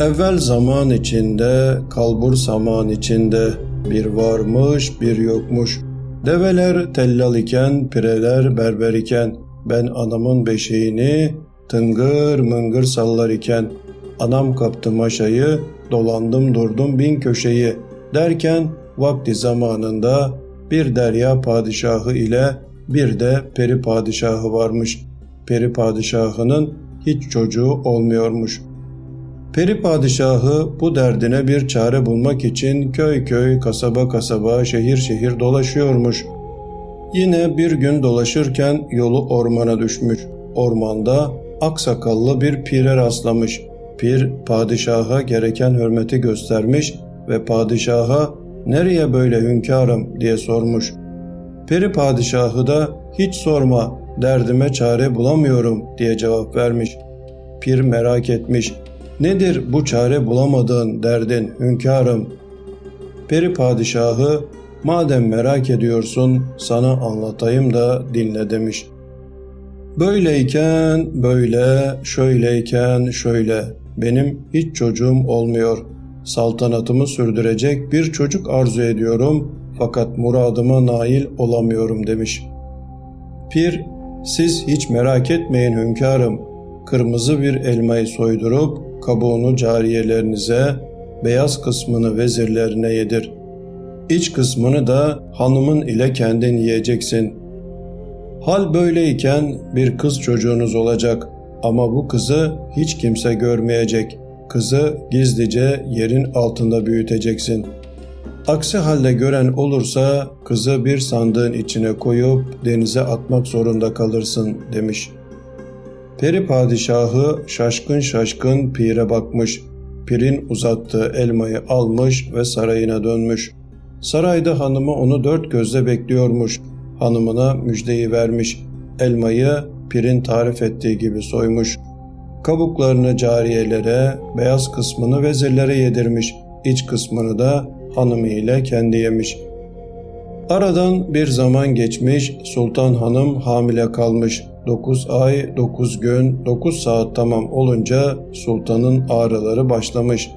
Evvel zaman içinde, kalbur saman içinde bir varmış bir yokmuş. Develer tellal iken, pireler berber iken, ben anamın beşiğini tıngır mıngır sallar iken, anam kaptı maşayı, dolandım durdum bin köşeyi derken vakti zamanında bir derya padişahı ile bir de peri padişahı varmış. Peri padişahının hiç çocuğu olmuyormuş. Peri padişahı bu derdine bir çare bulmak için köy köy, kasaba kasaba, şehir şehir dolaşıyormuş. Yine bir gün dolaşırken yolu ormana düşmüş. Ormanda aksakallı bir pire rastlamış. Pir padişaha gereken hürmeti göstermiş ve padişaha nereye böyle hünkârım diye sormuş. Peri padişahı da hiç sorma derdime çare bulamıyorum diye cevap vermiş. Pir merak etmiş. Nedir bu çare bulamadığın derdin hünkârım? Peri padişahı madem merak ediyorsun sana anlatayım da dinle demiş. Böyleyken böyle, şöyleyken şöyle. Benim hiç çocuğum olmuyor. Saltanatımı sürdürecek bir çocuk arzu ediyorum fakat muradıma nail olamıyorum demiş. Pir, siz hiç merak etmeyin hünkârım. Kırmızı bir elmayı soydurup kabuğunu cariyelerinize, beyaz kısmını vezirlerine yedir. İç kısmını da hanımın ile kendin yiyeceksin. Hal böyleyken bir kız çocuğunuz olacak ama bu kızı hiç kimse görmeyecek. Kızı gizlice yerin altında büyüteceksin. Aksi halde gören olursa kızı bir sandığın içine koyup denize atmak zorunda kalırsın demiş. Peri padişahı şaşkın şaşkın pire bakmış. Pirin uzattığı elmayı almış ve sarayına dönmüş. Sarayda hanımı onu dört gözle bekliyormuş. Hanımına müjdeyi vermiş. Elmayı pirin tarif ettiği gibi soymuş. Kabuklarını cariyelere, beyaz kısmını vezirlere yedirmiş. İç kısmını da hanımı ile kendi yemiş. Aradan bir zaman geçmiş, Sultan Hanım hamile kalmış. 9 ay, 9 gün, 9 saat tamam olunca sultanın ağrıları başlamış.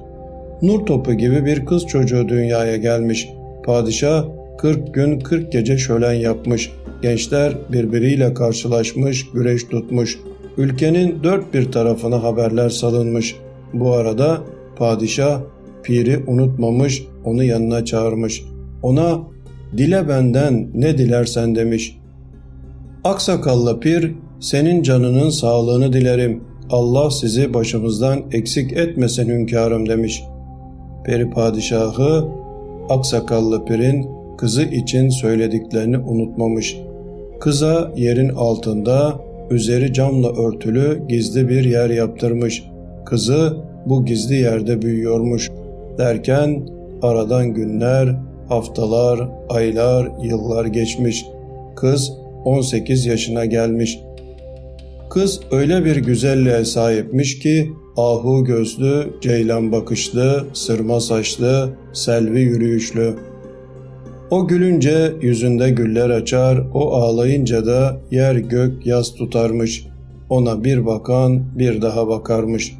Nur topu gibi bir kız çocuğu dünyaya gelmiş. Padişah 40 gün 40 gece şölen yapmış. Gençler birbiriyle karşılaşmış, güreş tutmuş. Ülkenin dört bir tarafına haberler salınmış. Bu arada padişah piri unutmamış, onu yanına çağırmış. Ona dile benden ne dilersen demiş. Aksakallı pir senin canının sağlığını dilerim. Allah sizi başımızdan eksik etmesin hünkârım demiş. Peri padişahı aksakallı pirin kızı için söylediklerini unutmamış. Kıza yerin altında üzeri camla örtülü gizli bir yer yaptırmış. Kızı bu gizli yerde büyüyormuş. Derken aradan günler, haftalar, aylar, yıllar geçmiş. Kız 18 yaşına gelmiş. Kız öyle bir güzelliğe sahipmiş ki ahu gözlü, ceylan bakışlı, sırma saçlı, selvi yürüyüşlü. O gülünce yüzünde güller açar, o ağlayınca da yer gök yaz tutarmış. Ona bir bakan bir daha bakarmış.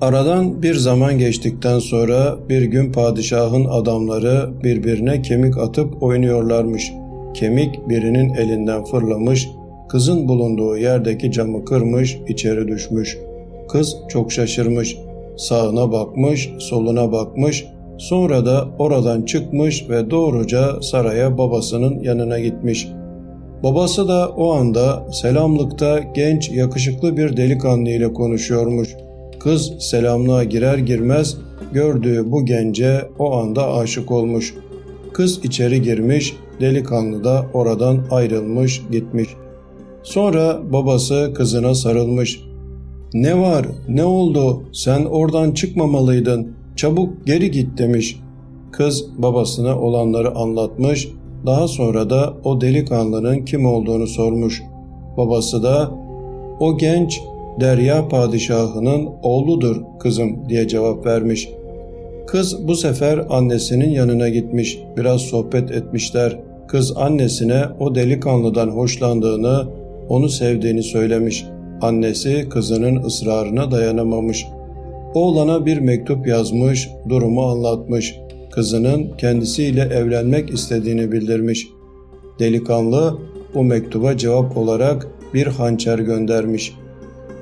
Aradan bir zaman geçtikten sonra bir gün padişahın adamları birbirine kemik atıp oynuyorlarmış. Kemik birinin elinden fırlamış, kızın bulunduğu yerdeki camı kırmış, içeri düşmüş. Kız çok şaşırmış. Sağına bakmış, soluna bakmış, sonra da oradan çıkmış ve doğruca saraya babasının yanına gitmiş. Babası da o anda selamlıkta genç yakışıklı bir delikanlı ile konuşuyormuş. Kız selamlığa girer girmez gördüğü bu gence o anda aşık olmuş. Kız içeri girmiş, delikanlı da oradan ayrılmış gitmiş. Sonra babası kızına sarılmış. Ne var, ne oldu, sen oradan çıkmamalıydın, çabuk geri git demiş. Kız babasına olanları anlatmış, daha sonra da o delikanlının kim olduğunu sormuş. Babası da o genç Derya padişahının oğludur kızım diye cevap vermiş. Kız bu sefer annesinin yanına gitmiş. Biraz sohbet etmişler. Kız annesine o delikanlıdan hoşlandığını, onu sevdiğini söylemiş. Annesi kızının ısrarına dayanamamış. Oğlana bir mektup yazmış, durumu anlatmış. Kızının kendisiyle evlenmek istediğini bildirmiş. Delikanlı bu mektuba cevap olarak bir hançer göndermiş.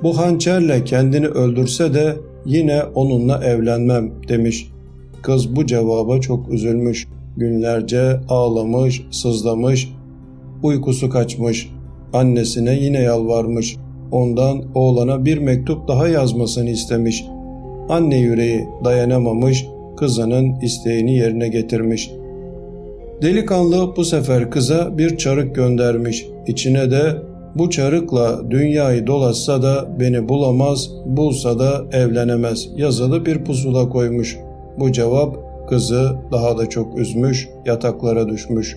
Bu hançerle kendini öldürse de yine onunla evlenmem demiş. Kız bu cevaba çok üzülmüş. Günlerce ağlamış, sızlamış, uykusu kaçmış. Annesine yine yalvarmış. Ondan oğlana bir mektup daha yazmasını istemiş. Anne yüreği dayanamamış, kızının isteğini yerine getirmiş. Delikanlı bu sefer kıza bir çarık göndermiş. İçine de bu çarıkla dünyayı dolaşsa da beni bulamaz, bulsa da evlenemez yazılı bir pusula koymuş. Bu cevap kızı daha da çok üzmüş, yataklara düşmüş.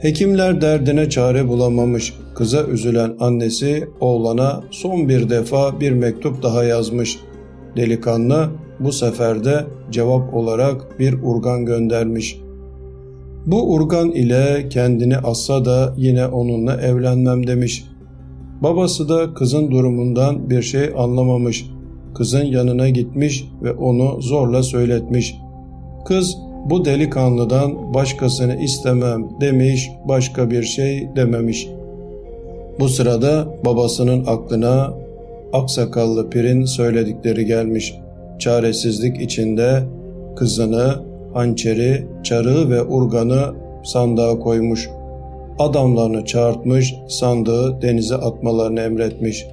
Hekimler derdine çare bulamamış. Kıza üzülen annesi oğlana son bir defa bir mektup daha yazmış. Delikanlı bu sefer de cevap olarak bir urgan göndermiş. Bu urgan ile kendini assa da yine onunla evlenmem demiş. Babası da kızın durumundan bir şey anlamamış. Kızın yanına gitmiş ve onu zorla söyletmiş. Kız bu delikanlıdan başkasını istemem demiş, başka bir şey dememiş. Bu sırada babasının aklına aksakallı pirin söyledikleri gelmiş. Çaresizlik içinde kızını, hançeri, çarığı ve urganı sandığa koymuş. Adamlarını çağırtmış, sandığı denize atmalarını emretmiş.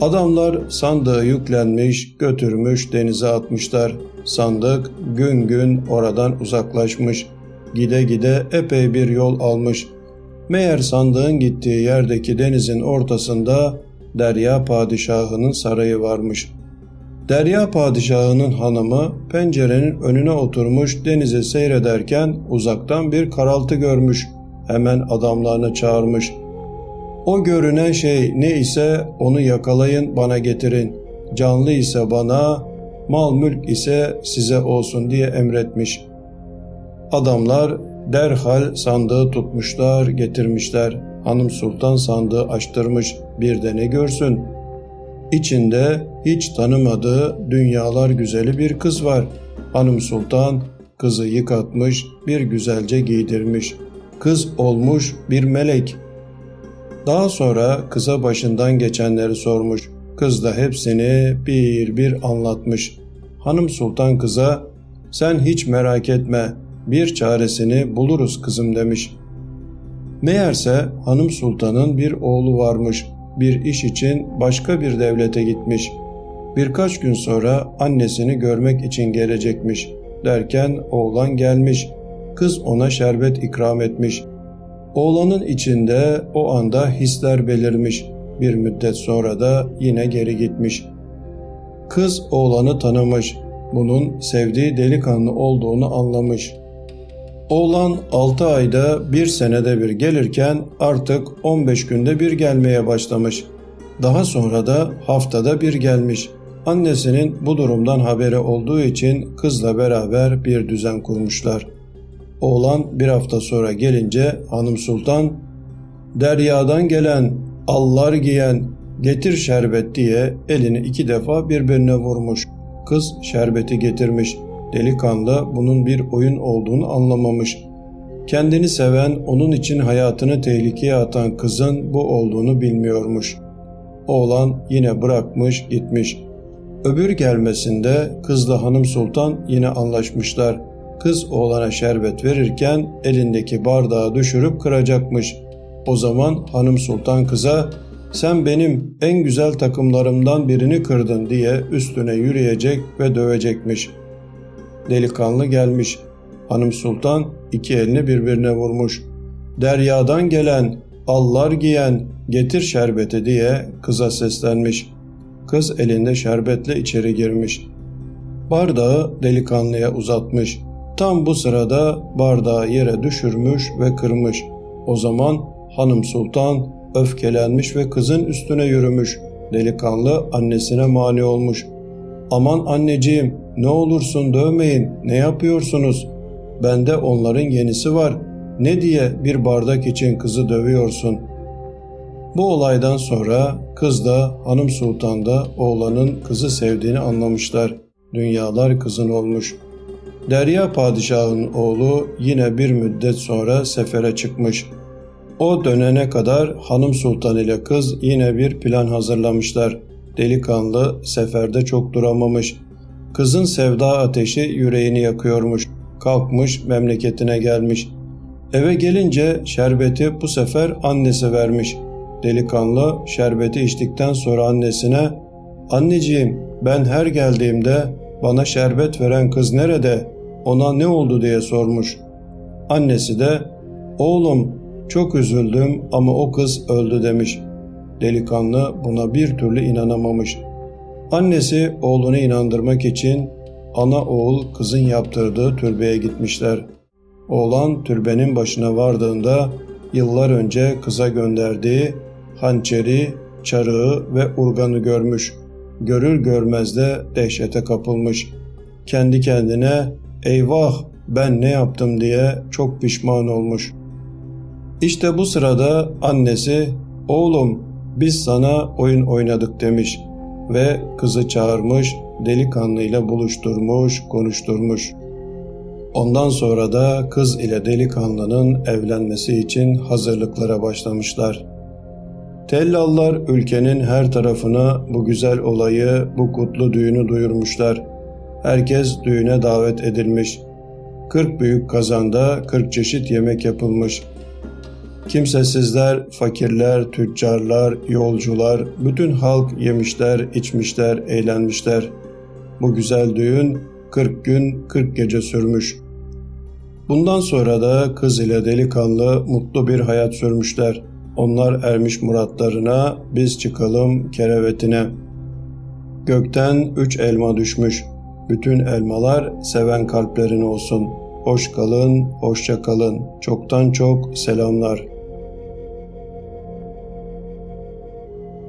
Adamlar sandığı yüklenmiş, götürmüş denize atmışlar. Sandık gün gün oradan uzaklaşmış. Gide gide epey bir yol almış. Meğer sandığın gittiği yerdeki denizin ortasında Derya Padişahı'nın sarayı varmış. Derya Padişahı'nın hanımı pencerenin önüne oturmuş denize seyrederken uzaktan bir karaltı görmüş. Hemen adamlarını çağırmış. O görünen şey ne ise onu yakalayın bana getirin. Canlı ise bana, mal mülk ise size olsun diye emretmiş. Adamlar derhal sandığı tutmuşlar, getirmişler. Hanım Sultan sandığı açtırmış. Bir de ne görsün? İçinde hiç tanımadığı dünyalar güzeli bir kız var. Hanım Sultan kızı yıkatmış, bir güzelce giydirmiş. Kız olmuş bir melek. Daha sonra kıza başından geçenleri sormuş. Kız da hepsini bir bir anlatmış. Hanım Sultan kıza sen hiç merak etme bir çaresini buluruz kızım demiş. Meğerse Hanım Sultan'ın bir oğlu varmış. Bir iş için başka bir devlete gitmiş. Birkaç gün sonra annesini görmek için gelecekmiş. Derken oğlan gelmiş. Kız ona şerbet ikram etmiş. Oğlanın içinde o anda hisler belirmiş. Bir müddet sonra da yine geri gitmiş. Kız oğlanı tanımış. Bunun sevdiği delikanlı olduğunu anlamış. Oğlan 6 ayda bir senede bir gelirken artık 15 günde bir gelmeye başlamış. Daha sonra da haftada bir gelmiş. Annesinin bu durumdan haberi olduğu için kızla beraber bir düzen kurmuşlar. Oğlan bir hafta sonra gelince hanım sultan deryadan gelen allar giyen getir şerbet diye elini iki defa birbirine vurmuş. Kız şerbeti getirmiş. Delikanlı bunun bir oyun olduğunu anlamamış. Kendini seven, onun için hayatını tehlikeye atan kızın bu olduğunu bilmiyormuş. Oğlan yine bırakmış gitmiş. Öbür gelmesinde kızla hanım sultan yine anlaşmışlar. Kız oğlana şerbet verirken elindeki bardağı düşürüp kıracakmış. O zaman hanım sultan kıza sen benim en güzel takımlarımdan birini kırdın diye üstüne yürüyecek ve dövecekmiş. Delikanlı gelmiş. Hanım sultan iki elini birbirine vurmuş. Deryadan gelen, allar giyen, getir şerbeti diye kıza seslenmiş. Kız elinde şerbetle içeri girmiş. Bardağı delikanlıya uzatmış. Tam bu sırada bardağı yere düşürmüş ve kırmış. O zaman hanım sultan öfkelenmiş ve kızın üstüne yürümüş. Delikanlı annesine mani olmuş. Aman anneciğim ne olursun dövmeyin ne yapıyorsunuz? Bende onların yenisi var. Ne diye bir bardak için kızı dövüyorsun? Bu olaydan sonra kız da hanım sultan da oğlanın kızı sevdiğini anlamışlar. Dünyalar kızın olmuş. Derya padişahın oğlu yine bir müddet sonra sefere çıkmış. O dönene kadar hanım sultan ile kız yine bir plan hazırlamışlar. Delikanlı seferde çok duramamış. Kızın sevda ateşi yüreğini yakıyormuş. Kalkmış memleketine gelmiş. Eve gelince şerbeti bu sefer annesi vermiş. Delikanlı şerbeti içtikten sonra annesine ''Anneciğim ben her geldiğimde bana şerbet veren kız nerede? Ona ne oldu?'' diye sormuş. Annesi de ''Oğlum çok üzüldüm ama o kız öldü.'' demiş. Delikanlı buna bir türlü inanamamış. Annesi oğlunu inandırmak için ana oğul kızın yaptırdığı türbeye gitmişler. Oğlan türbenin başına vardığında yıllar önce kıza gönderdiği hançeri, çarığı ve urganı görmüş. Görür görmez de dehşete kapılmış. Kendi kendine eyvah ben ne yaptım diye çok pişman olmuş. İşte bu sırada annesi oğlum biz sana oyun oynadık demiş ve kızı çağırmış delikanlıyla buluşturmuş konuşturmuş. Ondan sonra da kız ile delikanlının evlenmesi için hazırlıklara başlamışlar. Tellallar ülkenin her tarafına bu güzel olayı, bu kutlu düğünü duyurmuşlar. Herkes düğüne davet edilmiş. Kırk büyük kazanda kırk çeşit yemek yapılmış. Kimsesizler, fakirler, tüccarlar, yolcular, bütün halk yemişler, içmişler, eğlenmişler. Bu güzel düğün 40 gün 40 gece sürmüş. Bundan sonra da kız ile delikanlı mutlu bir hayat sürmüşler. Onlar ermiş muratlarına, biz çıkalım kerevetine. Gökten üç elma düşmüş. Bütün elmalar seven kalplerin olsun. Hoş kalın, hoşça kalın. Çoktan çok selamlar.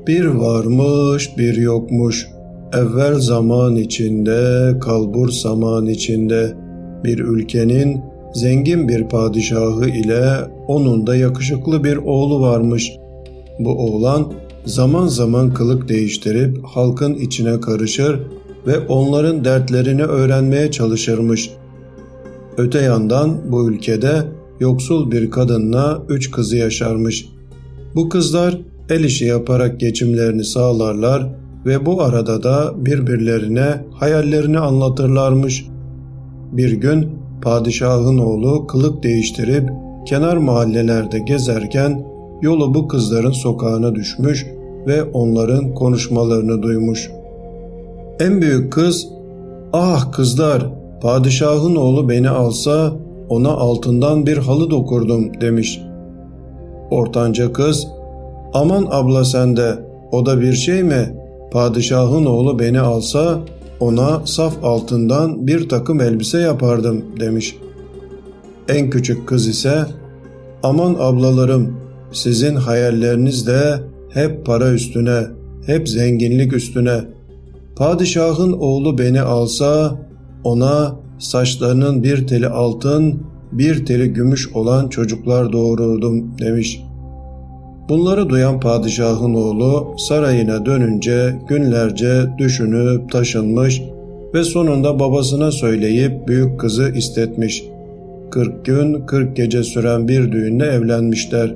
Bir varmış, bir yokmuş. Evvel zaman içinde, kalbur zaman içinde bir ülkenin zengin bir padişahı ile onun da yakışıklı bir oğlu varmış. Bu oğlan zaman zaman kılık değiştirip halkın içine karışır ve onların dertlerini öğrenmeye çalışırmış. Öte yandan bu ülkede yoksul bir kadınla üç kızı yaşarmış. Bu kızlar el işi yaparak geçimlerini sağlarlar ve bu arada da birbirlerine hayallerini anlatırlarmış. Bir gün padişahın oğlu kılık değiştirip kenar mahallelerde gezerken yolu bu kızların sokağına düşmüş ve onların konuşmalarını duymuş. En büyük kız, ''Ah kızlar, padişahın oğlu beni alsa ona altından bir halı dokurdum.'' demiş. Ortanca kız, ''Aman abla sende, o da bir şey mi? Padişahın oğlu beni alsa ona saf altından bir takım elbise yapardım demiş. En küçük kız ise aman ablalarım sizin hayalleriniz de hep para üstüne, hep zenginlik üstüne. Padişahın oğlu beni alsa ona saçlarının bir teli altın, bir teli gümüş olan çocuklar doğururdum demiş.'' Bunları duyan padişahın oğlu sarayına dönünce günlerce düşünüp taşınmış ve sonunda babasına söyleyip büyük kızı istetmiş. 40 gün 40 gece süren bir düğünle evlenmişler.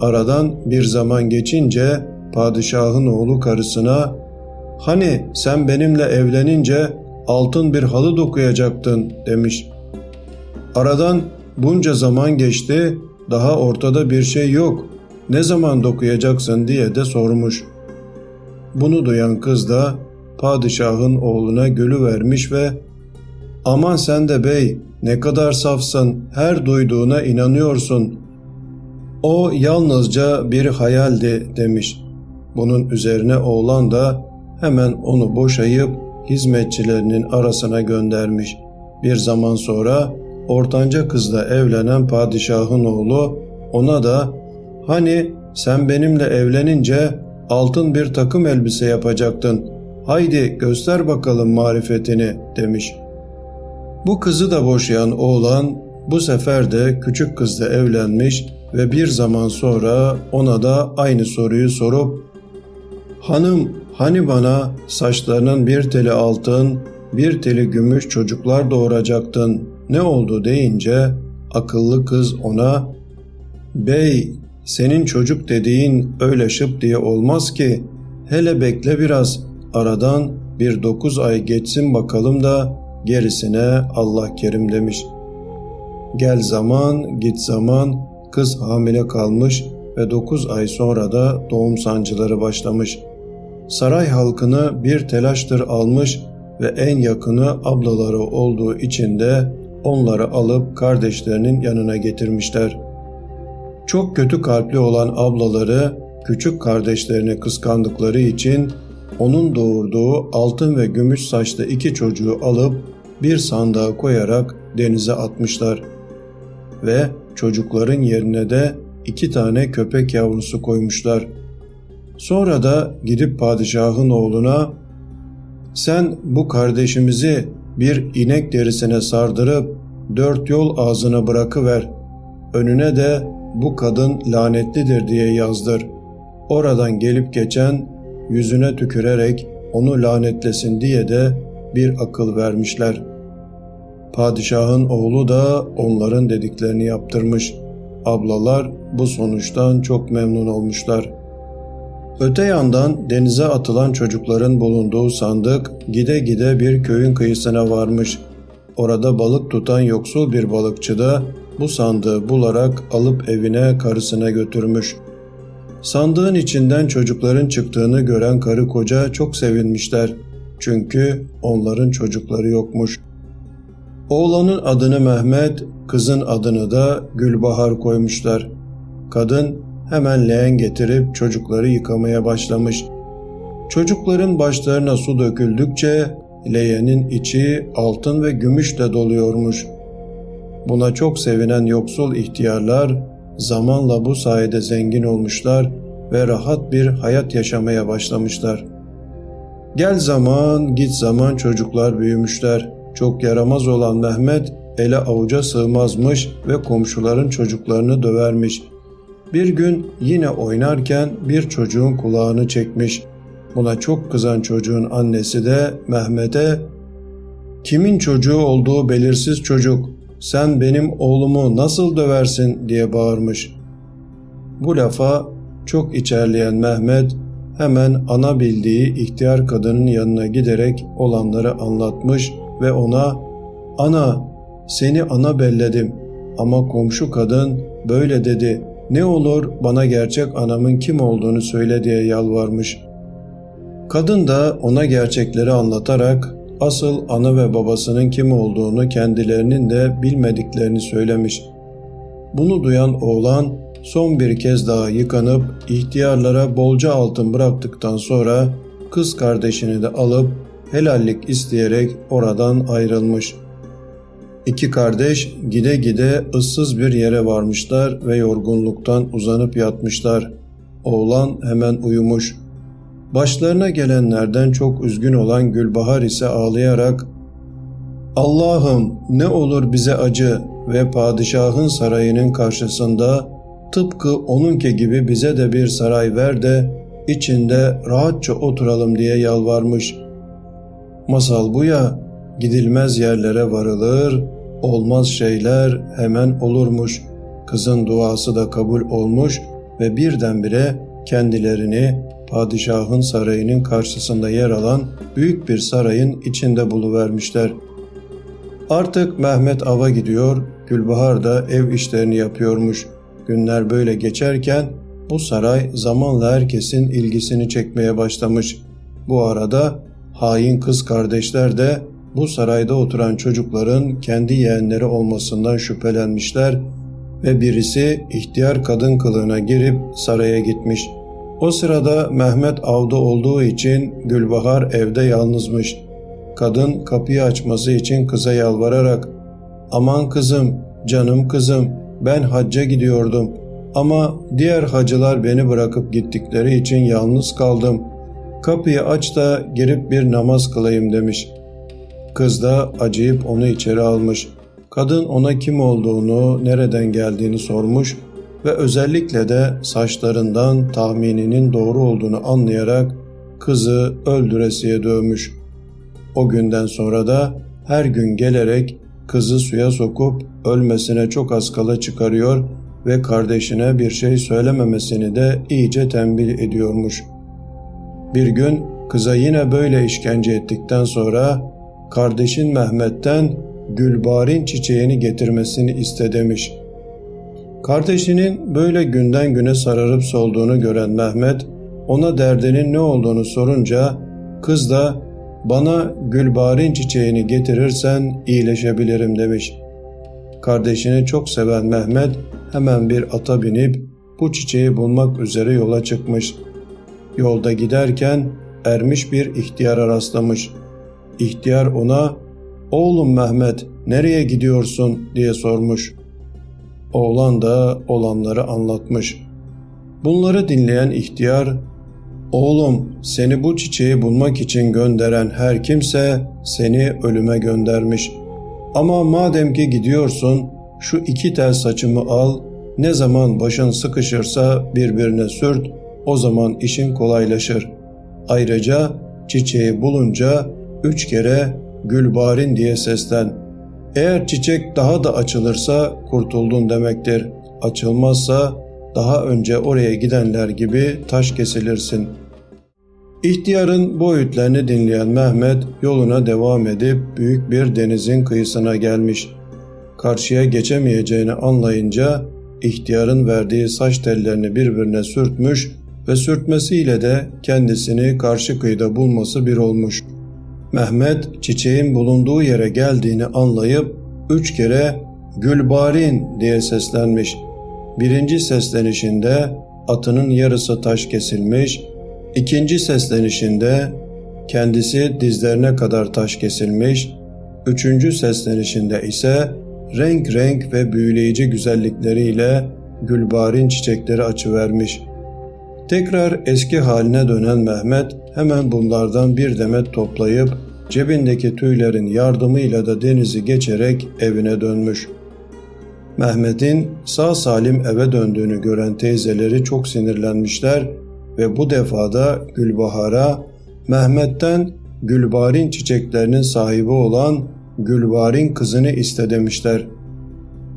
Aradan bir zaman geçince padişahın oğlu karısına ''Hani sen benimle evlenince altın bir halı dokuyacaktın.'' demiş. Aradan bunca zaman geçti, daha ortada bir şey yok ne zaman dokuyacaksın diye de sormuş. Bunu duyan kız da padişahın oğluna gülü vermiş ve ''Aman sen de bey ne kadar safsın her duyduğuna inanıyorsun. O yalnızca bir hayaldi.'' demiş. Bunun üzerine oğlan da hemen onu boşayıp hizmetçilerinin arasına göndermiş. Bir zaman sonra ortanca kızla evlenen padişahın oğlu ona da Hani sen benimle evlenince altın bir takım elbise yapacaktın. Haydi göster bakalım marifetini demiş. Bu kızı da boşayan oğlan bu sefer de küçük kızla evlenmiş ve bir zaman sonra ona da aynı soruyu sorup ''Hanım hani bana saçlarının bir teli altın, bir teli gümüş çocuklar doğuracaktın, ne oldu?'' deyince akıllı kız ona ''Bey senin çocuk dediğin öyle şıp diye olmaz ki, hele bekle biraz, aradan bir dokuz ay geçsin bakalım da gerisine Allah kerim demiş. Gel zaman, git zaman, kız hamile kalmış ve dokuz ay sonra da doğum sancıları başlamış. Saray halkını bir telaştır almış ve en yakını ablaları olduğu için de onları alıp kardeşlerinin yanına getirmişler. Çok kötü kalpli olan ablaları küçük kardeşlerini kıskandıkları için onun doğurduğu altın ve gümüş saçlı iki çocuğu alıp bir sandığa koyarak denize atmışlar. Ve çocukların yerine de iki tane köpek yavrusu koymuşlar. Sonra da gidip padişahın oğluna sen bu kardeşimizi bir inek derisine sardırıp dört yol ağzına bırakıver. Önüne de bu kadın lanetlidir diye yazdır. Oradan gelip geçen yüzüne tükürerek onu lanetlesin diye de bir akıl vermişler. Padişahın oğlu da onların dediklerini yaptırmış. Ablalar bu sonuçtan çok memnun olmuşlar. Öte yandan denize atılan çocukların bulunduğu sandık gide gide bir köyün kıyısına varmış. Orada balık tutan yoksul bir balıkçı da bu sandığı bularak alıp evine karısına götürmüş. Sandığın içinden çocukların çıktığını gören karı koca çok sevinmişler. Çünkü onların çocukları yokmuş. Oğlanın adını Mehmet, kızın adını da Gülbahar koymuşlar. Kadın hemen leğen getirip çocukları yıkamaya başlamış. Çocukların başlarına su döküldükçe leğenin içi altın ve gümüşle doluyormuş. Buna çok sevinen yoksul ihtiyarlar zamanla bu sayede zengin olmuşlar ve rahat bir hayat yaşamaya başlamışlar. Gel zaman, git zaman çocuklar büyümüşler. Çok yaramaz olan Mehmet ele avuca sığmazmış ve komşuların çocuklarını dövermiş. Bir gün yine oynarken bir çocuğun kulağını çekmiş. Buna çok kızan çocuğun annesi de Mehmet'e ''Kimin çocuğu olduğu belirsiz çocuk, sen benim oğlumu nasıl döversin?'' diye bağırmış. Bu lafa çok içerleyen Mehmet hemen ana bildiği ihtiyar kadının yanına giderek olanları anlatmış ve ona ''Ana, seni ana belledim ama komşu kadın böyle dedi. Ne olur bana gerçek anamın kim olduğunu söyle.'' diye yalvarmış. Kadın da ona gerçekleri anlatarak asıl ana ve babasının kim olduğunu kendilerinin de bilmediklerini söylemiş. Bunu duyan oğlan son bir kez daha yıkanıp ihtiyarlara bolca altın bıraktıktan sonra kız kardeşini de alıp helallik isteyerek oradan ayrılmış. İki kardeş gide gide ıssız bir yere varmışlar ve yorgunluktan uzanıp yatmışlar. Oğlan hemen uyumuş. Başlarına gelenlerden çok üzgün olan Gülbahar ise ağlayarak ''Allah'ım ne olur bize acı ve padişahın sarayının karşısında tıpkı onunki gibi bize de bir saray ver de içinde rahatça oturalım diye yalvarmış. Masal bu ya, gidilmez yerlere varılır, olmaz şeyler hemen olurmuş. Kızın duası da kabul olmuş ve birdenbire kendilerini padişahın sarayının karşısında yer alan büyük bir sarayın içinde buluvermişler. Artık Mehmet ava gidiyor, Gülbahar da ev işlerini yapıyormuş. Günler böyle geçerken bu saray zamanla herkesin ilgisini çekmeye başlamış. Bu arada hain kız kardeşler de bu sarayda oturan çocukların kendi yeğenleri olmasından şüphelenmişler ve birisi ihtiyar kadın kılığına girip saraya gitmiş. O sırada Mehmet avda olduğu için Gülbahar evde yalnızmış. Kadın kapıyı açması için kıza yalvararak ''Aman kızım, canım kızım, ben hacca gidiyordum ama diğer hacılar beni bırakıp gittikleri için yalnız kaldım. Kapıyı aç da girip bir namaz kılayım demiş. Kız da acıyıp onu içeri almış. Kadın ona kim olduğunu, nereden geldiğini sormuş ve özellikle de saçlarından tahmininin doğru olduğunu anlayarak kızı öldüresiye dövmüş. O günden sonra da her gün gelerek kızı suya sokup ölmesine çok az kala çıkarıyor ve kardeşine bir şey söylememesini de iyice tembih ediyormuş. Bir gün kıza yine böyle işkence ettikten sonra kardeşin Mehmet'ten gülbarin çiçeğini getirmesini istedemiş. Kardeşinin böyle günden güne sararıp solduğunu gören Mehmet ona derdinin ne olduğunu sorunca kız da bana gülbarin çiçeğini getirirsen iyileşebilirim demiş. Kardeşini çok seven Mehmet hemen bir ata binip bu çiçeği bulmak üzere yola çıkmış. Yolda giderken ermiş bir ihtiyara rastlamış. İhtiyar ona "Oğlum Mehmet, nereye gidiyorsun?" diye sormuş. Oğlan da olanları anlatmış. Bunları dinleyen ihtiyar Oğlum seni bu çiçeği bulmak için gönderen her kimse seni ölüme göndermiş. Ama madem ki gidiyorsun şu iki tel saçımı al, ne zaman başın sıkışırsa birbirine sürt, o zaman işin kolaylaşır. Ayrıca çiçeği bulunca üç kere gülbarin diye seslen. Eğer çiçek daha da açılırsa kurtuldun demektir. Açılmazsa daha önce oraya gidenler gibi taş kesilirsin. İhtiyarın bu öğütlerini dinleyen Mehmet yoluna devam edip büyük bir denizin kıyısına gelmiş. Karşıya geçemeyeceğini anlayınca ihtiyarın verdiği saç tellerini birbirine sürtmüş ve sürtmesiyle de kendisini karşı kıyıda bulması bir olmuş. Mehmet çiçeğin bulunduğu yere geldiğini anlayıp üç kere Gülbarin diye seslenmiş. Birinci seslenişinde atının yarısı taş kesilmiş, ikinci seslenişinde kendisi dizlerine kadar taş kesilmiş, üçüncü seslenişinde ise renk renk ve büyüleyici güzellikleriyle gülbarin çiçekleri açıvermiş. Tekrar eski haline dönen Mehmet hemen bunlardan bir demet toplayıp cebindeki tüylerin yardımıyla da denizi geçerek evine dönmüş.'' Mehmet'in sağ salim eve döndüğünü gören teyzeleri çok sinirlenmişler ve bu defada Gülbahar'a Mehmet'ten Gülbarin çiçeklerinin sahibi olan Gülbarin kızını iste demişler.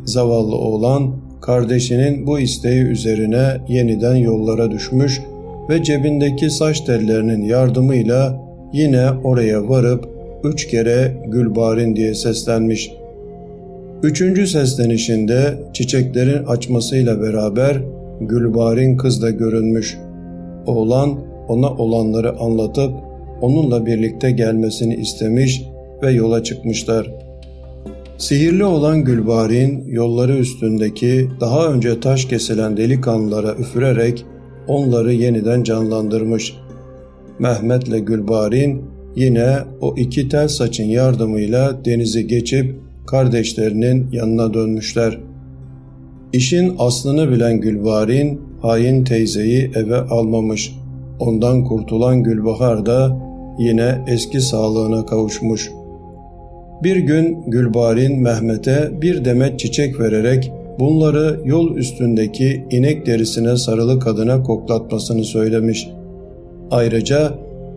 Zavallı oğlan kardeşinin bu isteği üzerine yeniden yollara düşmüş ve cebindeki saç tellerinin yardımıyla yine oraya varıp üç kere Gülbarin diye seslenmiş.'' Üçüncü seslenişinde çiçeklerin açmasıyla beraber Gülbarin kız da görünmüş. Oğlan ona olanları anlatıp onunla birlikte gelmesini istemiş ve yola çıkmışlar. Sihirli olan Gülbarin yolları üstündeki daha önce taş kesilen delikanlılara üfürerek onları yeniden canlandırmış. Mehmet'le Gülbarin yine o iki tel saçın yardımıyla denizi geçip kardeşlerinin yanına dönmüşler. İşin aslını bilen Gülbarin hain teyzeyi eve almamış. Ondan kurtulan Gülbahar da yine eski sağlığına kavuşmuş. Bir gün Gülbarin Mehmet'e bir demet çiçek vererek bunları yol üstündeki inek derisine sarılı kadına koklatmasını söylemiş. Ayrıca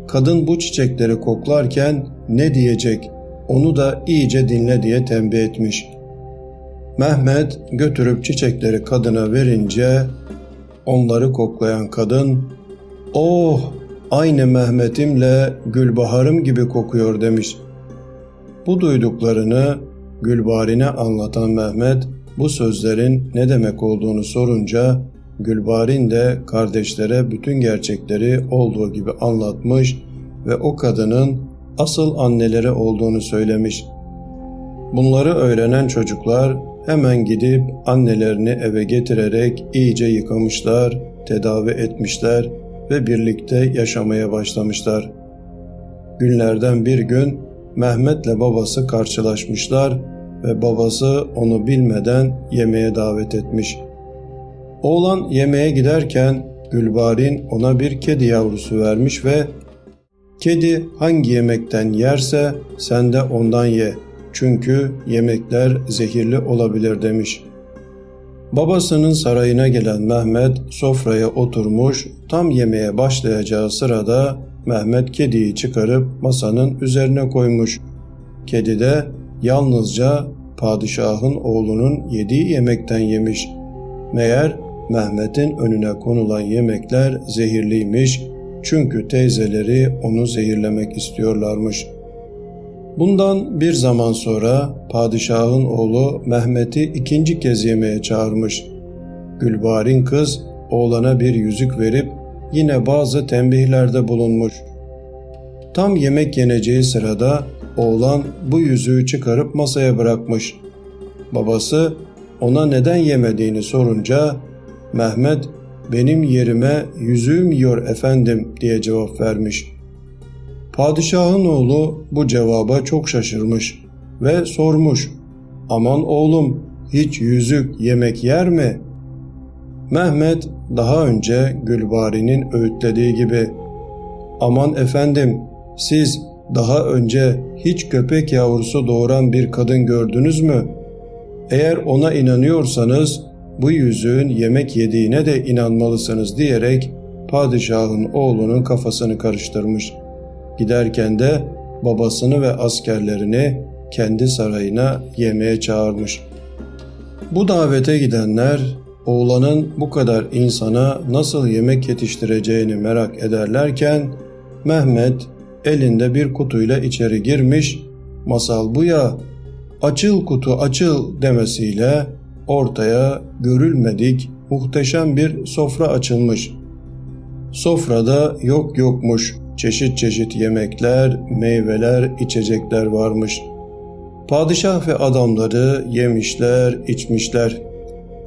kadın bu çiçekleri koklarken ne diyecek onu da iyice dinle diye tembih etmiş. Mehmet götürüp çiçekleri kadına verince onları koklayan kadın ''Oh aynı Mehmet'imle Gülbahar'ım gibi kokuyor.'' demiş. Bu duyduklarını Gülbarin'e anlatan Mehmet bu sözlerin ne demek olduğunu sorunca Gülbarin de kardeşlere bütün gerçekleri olduğu gibi anlatmış ve o kadının asıl anneleri olduğunu söylemiş. Bunları öğrenen çocuklar hemen gidip annelerini eve getirerek iyice yıkamışlar, tedavi etmişler ve birlikte yaşamaya başlamışlar. Günlerden bir gün Mehmet'le babası karşılaşmışlar ve babası onu bilmeden yemeğe davet etmiş. Oğlan yemeğe giderken Gülbarin ona bir kedi yavrusu vermiş ve Kedi hangi yemekten yerse sen de ondan ye. Çünkü yemekler zehirli olabilir demiş. Babasının sarayına gelen Mehmet sofraya oturmuş, tam yemeğe başlayacağı sırada Mehmet kediyi çıkarıp masanın üzerine koymuş. Kedi de yalnızca padişahın oğlunun yediği yemekten yemiş. Meğer Mehmet'in önüne konulan yemekler zehirliymiş çünkü teyzeleri onu zehirlemek istiyorlarmış. Bundan bir zaman sonra padişahın oğlu Mehmet'i ikinci kez yemeğe çağırmış. Gülbarin kız oğlana bir yüzük verip yine bazı tembihlerde bulunmuş. Tam yemek yeneceği sırada oğlan bu yüzüğü çıkarıp masaya bırakmış. Babası ona neden yemediğini sorunca Mehmet benim yerime yüzüğüm yiyor efendim diye cevap vermiş. Padişahın oğlu bu cevaba çok şaşırmış ve sormuş. Aman oğlum hiç yüzük yemek yer mi? Mehmet daha önce Gülbari'nin öğütlediği gibi Aman efendim siz daha önce hiç köpek yavrusu doğuran bir kadın gördünüz mü? Eğer ona inanıyorsanız bu yüzüğün yemek yediğine de inanmalısınız diyerek padişahın oğlunun kafasını karıştırmış. Giderken de babasını ve askerlerini kendi sarayına yemeğe çağırmış. Bu davete gidenler oğlanın bu kadar insana nasıl yemek yetiştireceğini merak ederlerken Mehmet elinde bir kutuyla içeri girmiş, masal bu ya, açıl kutu açıl demesiyle ortaya görülmedik muhteşem bir sofra açılmış. Sofrada yok yokmuş çeşit çeşit yemekler, meyveler, içecekler varmış. Padişah ve adamları yemişler, içmişler.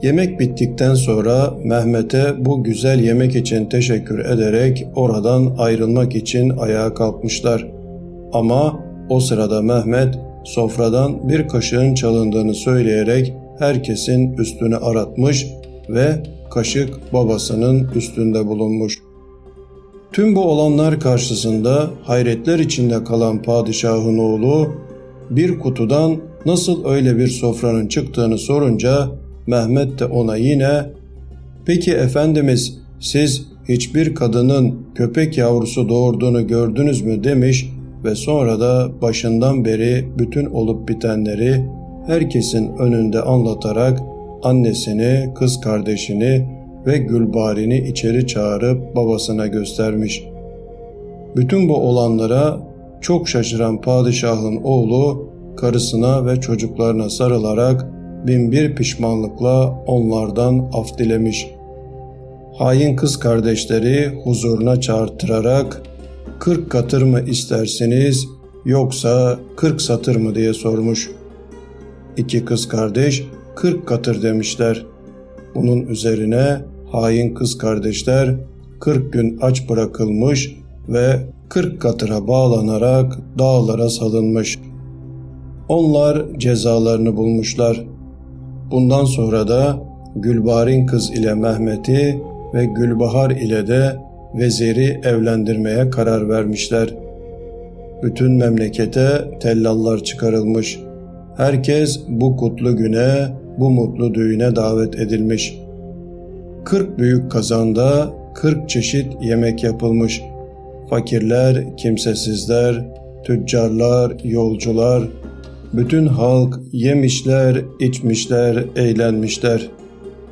Yemek bittikten sonra Mehmet'e bu güzel yemek için teşekkür ederek oradan ayrılmak için ayağa kalkmışlar. Ama o sırada Mehmet sofradan bir kaşığın çalındığını söyleyerek herkesin üstünü aratmış ve kaşık babasının üstünde bulunmuş. Tüm bu olanlar karşısında hayretler içinde kalan padişahın oğlu bir kutudan nasıl öyle bir sofranın çıktığını sorunca Mehmet de ona yine "Peki efendimiz siz hiçbir kadının köpek yavrusu doğurduğunu gördünüz mü?" demiş ve sonra da başından beri bütün olup bitenleri herkesin önünde anlatarak annesini, kız kardeşini ve Gülbari'ni içeri çağırıp babasına göstermiş. Bütün bu olanlara çok şaşıran padişahın oğlu karısına ve çocuklarına sarılarak binbir pişmanlıkla onlardan af dilemiş. Hain kız kardeşleri huzuruna çağırtırarak kırk katır mı istersiniz yoksa kırk satır mı diye sormuş. İki kız kardeş kırk katır demişler. Bunun üzerine hain kız kardeşler 40 gün aç bırakılmış ve 40 katıra bağlanarak dağlara salınmış. Onlar cezalarını bulmuşlar. Bundan sonra da Gülbarin kız ile Mehmet'i ve Gülbahar ile de veziri evlendirmeye karar vermişler. Bütün memlekete tellallar çıkarılmış. Herkes bu kutlu güne, bu mutlu düğüne davet edilmiş.'' 40 büyük kazanda 40 çeşit yemek yapılmış. Fakirler, kimsesizler, tüccarlar, yolcular, bütün halk yemişler, içmişler, eğlenmişler.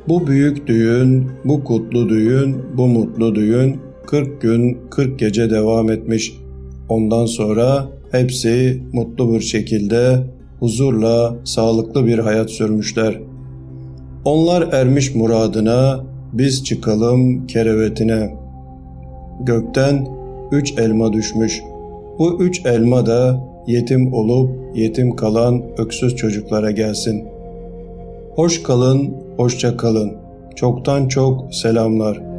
Bu büyük düğün, bu kutlu düğün, bu mutlu düğün 40 gün 40 gece devam etmiş. Ondan sonra hepsi mutlu bir şekilde huzurla sağlıklı bir hayat sürmüşler. Onlar ermiş muradına, biz çıkalım kerevetine. Gökten üç elma düşmüş. Bu üç elma da yetim olup yetim kalan öksüz çocuklara gelsin. Hoş kalın, hoşça kalın. Çoktan çok selamlar.''